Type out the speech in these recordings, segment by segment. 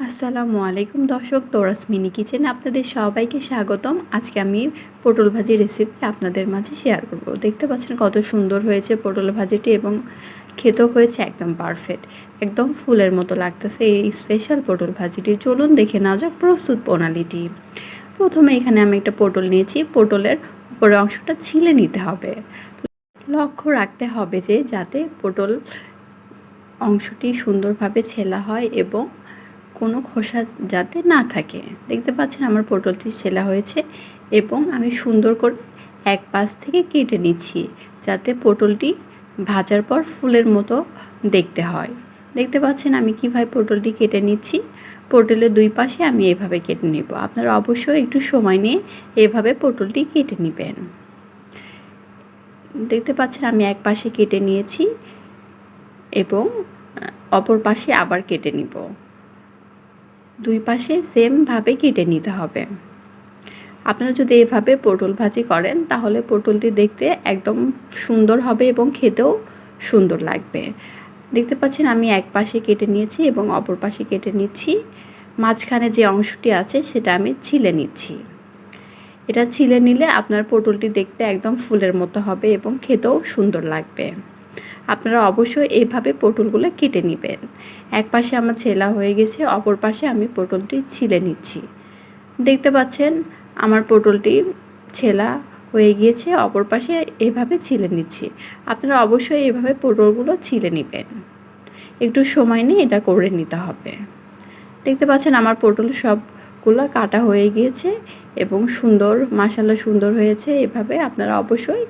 আসসালামু আলাইকুম দর্শক মিনি কিচেন আপনাদের সবাইকে স্বাগতম। আজকে আমি পটল ভাজি রেসিপি আপনাদের মাঝে শেয়ার করব। দেখতে পাচ্ছেন কত সুন্দর হয়েছে পটল ভাজিটি এবং খেতেও হয়েছে একদম পারফেক্ট একদম ফুলের মতো লাগতেছে এই স্পেশাল পটল ভাজিটি। চলুন দেখে নেওয়া যাক প্রস্তুত প্রণালীটি। প্রথমে এখানে আমি একটা পটল নিয়েছি। পটলের উপরের অংশটা ছিলে নিতে হবে। লক্ষ্য রাখতে হবে যে যাতে পটল অংশটি সুন্দরভাবে ছেলা হয় এবং কোনো খোসা যাতে না থাকে। দেখতে পাচ্ছেন আমার পটলটি সেলা হয়েছে এবং আমি সুন্দর করে এক পাশ থেকে কেটে নিচ্ছি যাতে পটলটি ভাজার পর ফুলের মতো দেখতে হয়। দেখতে পাচ্ছেন আমি কীভাবে পটলটি কেটে নিচ্ছি। পটলের দুই পাশে আমি এভাবে কেটে নেব। আপনারা অবশ্যই একটু সময় নিয়ে এভাবে পটলটি কেটে নেবেন। দেখতে পাচ্ছেন আমি এক পাশে কেটে নিয়েছি এবং অপর পাশে আবার কেটে নিব। দুই পাশে সেমভাবে কেটে নিতে হবে। আপনারা যদি এভাবে পটল ভাজি করেন, তাহলে পটলটি দেখতে একদম সুন্দর হবে এবং খেতেও সুন্দর লাগবে। দেখতে পাচ্ছেন আমি এক পাশে কেটে নিয়েছি এবং অপর পাশে কেটে নিচ্ছি। মাঝখানে যে অংশটি আছে, সেটা আমি ছিলে নিচ্ছি। এটা ছিলে নিলে আপনার পটলটি দেখতে একদম ফুলের মতো হবে এবং খেতেও সুন্দর লাগবে। আপনারা অবশ্যই এইভাবে পটলগুলো কেটে নেবেন। এক পাশে আমার ছেলা হয়ে গেছে, অপর পাশে আমি পটলটি ছিলে নিচ্ছি। দেখতে পাচ্ছেন, আমার পটলটি ছেলা হয়ে গিয়েছে, অপর পাশে এভাবে ছিলে নিচ্ছি। আপনারা অবশ্যই এভাবে পটলগুলো ছিলে নেবেন। একটু সময় নিয়ে এটা করে নিতে হবে। দেখতে পাচ্ছেন, আমার পটল সবগুলো কাটা হয়ে গিয়েছে এবং সুন্দর মাসালা সুন্দর হয়েছে। এভাবে আপনারা অবশ্যই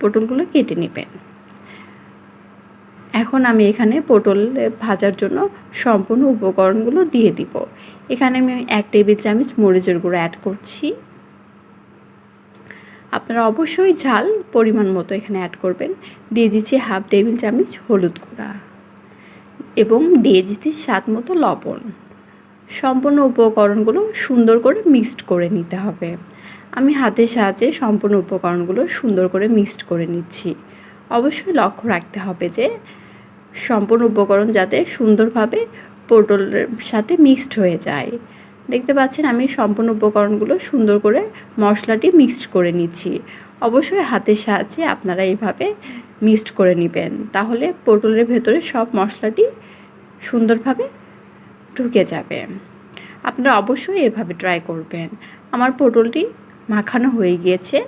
পটলগুলো কেটে নেবেন। এখন আমি এখানে পটল ভাজার জন্য সম্পূর্ণ উপকরণগুলো দিয়ে দিব। এখানে আমি এক টেবিল চামচ মরিচের গুঁড়ো অ্যাড করছি। আপনারা অবশ্যই ঝাল পরিমাণ মতো এখানে অ্যাড করবেন। দিয়ে দিচ্ছি হাফ টেবিল চামচ হলুদ গুঁড়া এবং দিয়ে দিচ্ছি স্বাদ মতো লবণ। সম্পূর্ণ উপকরণগুলো সুন্দর করে মিক্সড করে নিতে হবে। আমি হাতের সাহায্যে সম্পূর্ণ উপকরণগুলো সুন্দর করে মিক্সড করে নিচ্ছি। অবশ্যই লক্ষ্য রাখতে হবে যে সম্পূর্ণ উপকরণ যাতে সুন্দরভাবে পটলের সাথে মিক্সড হয়ে যায়। দেখতে পাচ্ছেন আমি সম্পূর্ণ উপকরণগুলো সুন্দর করে মশলাটি মিক্সড করে নিচ্ছি। অবশ্যই হাতের সাহায্যে আপনারা এইভাবে মিক্সড করে নেবেন। তাহলে পটলের ভেতরে সব মশলাটি সুন্দরভাবে ঢুকে যাবে। আপনারা অবশ্যই এভাবে ট্রাই করবেন। আমার পটলটি মাখানো হয়ে গিয়েছে।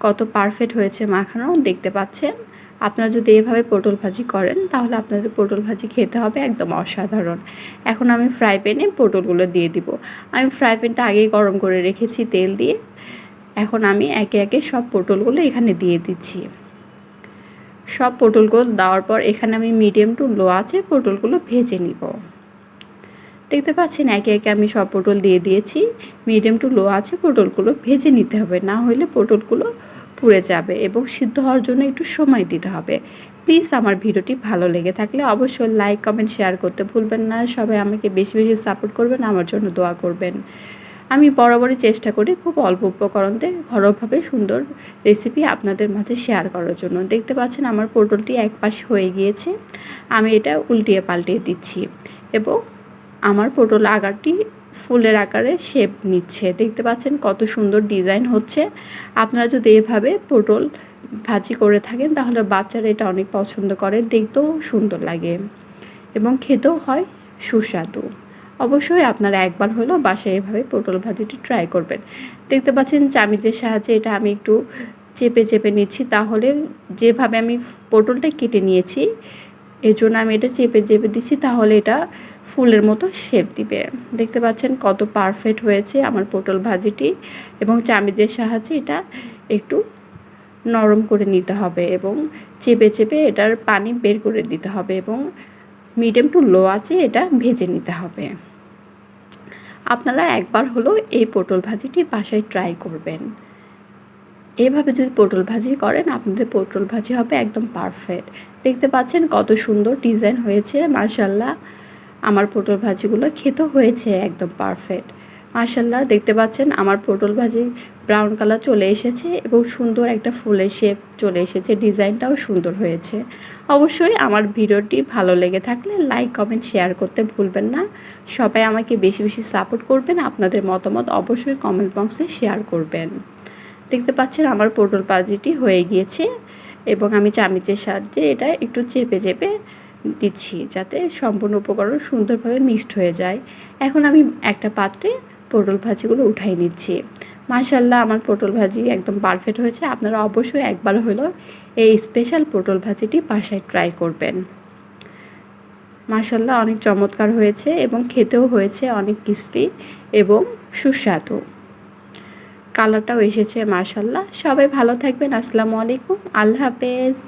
কত পারফেক্ট হয়েছে মাখানো, দেখতে পাচ্ছেন? আপনারা যদি এভাবে পটল ভাজি করেন, তাহলে আপনাদের পটল ভাজি খেতে হবে একদম অসাধারণ। এখন আমি ফ্রাই প্যানে পটলগুলো দিয়ে দিব। আমি ফ্রাই প্যানটা আগেই গরম করে রেখেছি তেল দিয়ে। এখন আমি একে একে সব পটলগুলো এখানে দিয়ে দিচ্ছি। সব পটলগুলো দেওয়ার পর এখানে আমি মিডিয়াম টু লো আছে পটলগুলো ভেজে নিব। দেখতে পাচ্ছেন, একে একে আমি সব পটল দিয়ে দিয়েছি। মিডিয়াম টু লো আছে পটলগুলো ভেজে নিতে হবে। না হলে পটলগুলো পুড়ে যাবে এবং সিদ্ধ হওয়ার জন্য একটু সময় দিতে হবে। প্লিজ আমার ভিডিওটি ভালো লেগে থাকলে অবশ্যই লাইক কমেন্ট শেয়ার করতে ভুলবেন না। সবাই আমাকে বেশি বেশি সাপোর্ট করবেন, আমার জন্য দোয়া করবেন। আমি বরাবরই চেষ্টা করি খুব অল্প উপকরণতে ঘরোয়াভাবে সুন্দর রেসিপি আপনাদের মাঝে শেয়ার করার জন্য। দেখতে পাচ্ছেন আমার পটলটি এক পাশে হয়ে গিয়েছে। আমি এটা উল্টিয়ে পাল্টিয়ে দিচ্ছি এবং আমার পটল আগারটি ফুলের আকারে শেপ নিচ্ছে। দেখতে পাচ্ছেন কত সুন্দর ডিজাইন হচ্ছে। আপনারা যদি এভাবে পটল ভাজি করে থাকেন, তাহলে বাচ্চারা এটা অনেক পছন্দ করে। দেখতেও সুন্দর লাগে এবং খেতেও হয় সুস্বাদু। অবশ্যই আপনারা একবার হলেও বাসায় এভাবে পটল ভাজিটি ট্রাই করবেন। দেখতে পাচ্ছেন চামিচের সাহায্যে এটা আমি একটু চেপে চেপে নিচ্ছি। তাহলে যেভাবে আমি পটলটা কেটে নিয়েছি, এর জন্য আমি এটা চেপে চেপে দিচ্ছি। তাহলে এটা ফুলের মতো শেপ দিবে। দেখতে পাচ্ছেন কত পারফেক্ট হয়েছে আমার পটল ভাজিটি এবং চামিচের সাহায্যে এটা একটু নরম করে নিতে হবে এবং চেপে চেপে এটার পানি বের করে দিতে হবে এবং মিডিয়াম টু লো আছে এটা ভেজে নিতে হবে। আপনারা একবার হলো এই পটল ভাজিটি বাসায় ট্রাই করবেন। এভাবে যদি পটল ভাজি করেন, আপনাদের পটল ভাজি হবে একদম পারফেক্ট দেখতে পাচ্ছেন কত সুন্দর ডিজাইন হয়েছে মার্শাল্লাহ আমার পটল ভাজিগুলো খেতেও হয়েছে একদম পারফেক্ট মার্শাল্লাহ দেখতে পাচ্ছেন আমার পটল ভাজি ব্রাউন কালার চলে এসেছে এবং সুন্দর একটা ফুলের শেপ চলে এসেছে, ডিজাইনটাও সুন্দর হয়েছে। অবশ্যই আমার ভিডিওটি ভালো লেগে থাকলে লাইক কমেন্ট শেয়ার করতে ভুলবেন না। সবাই আমাকে বেশি বেশি সাপোর্ট করবেন, আপনাদের মতামত অবশ্যই কমেন্ট বক্সে শেয়ার করবেন। দেখতে পাচ্ছেন আমার পটল ভাজিটি হয়ে গিয়েছে এবং আমি চামিচের সাহায্যে এটা একটু চেপে চেপে দিচ্ছি যাতে সম্পূর্ণ উপকরণ সুন্দরভাবে মিক্সড হয়ে যায়। এখন আমি একটা পাত্রে পটল ভাজিগুলো উঠাই নিচ্ছি। মাশাল্লাহ আমার পটল ভাজি একদম পারফেক্ট হয়েছে। আপনারা অবশ্যই একবার হলেও এই স্পেশাল পটল ভাজিটি বাসায় ট্রাই করবেন। মাশাল্লাহ অনেক চমৎকার হয়েছে এবং খেতেও হয়েছে অনেক ক্রিস্পি এবং সুস্বাদু। কালারটাও এসেছে মাশাল্লাহ সবাই ভালো থাকবেন। আসসালামু আলাইকুম। আল্লাহ হাফেজ।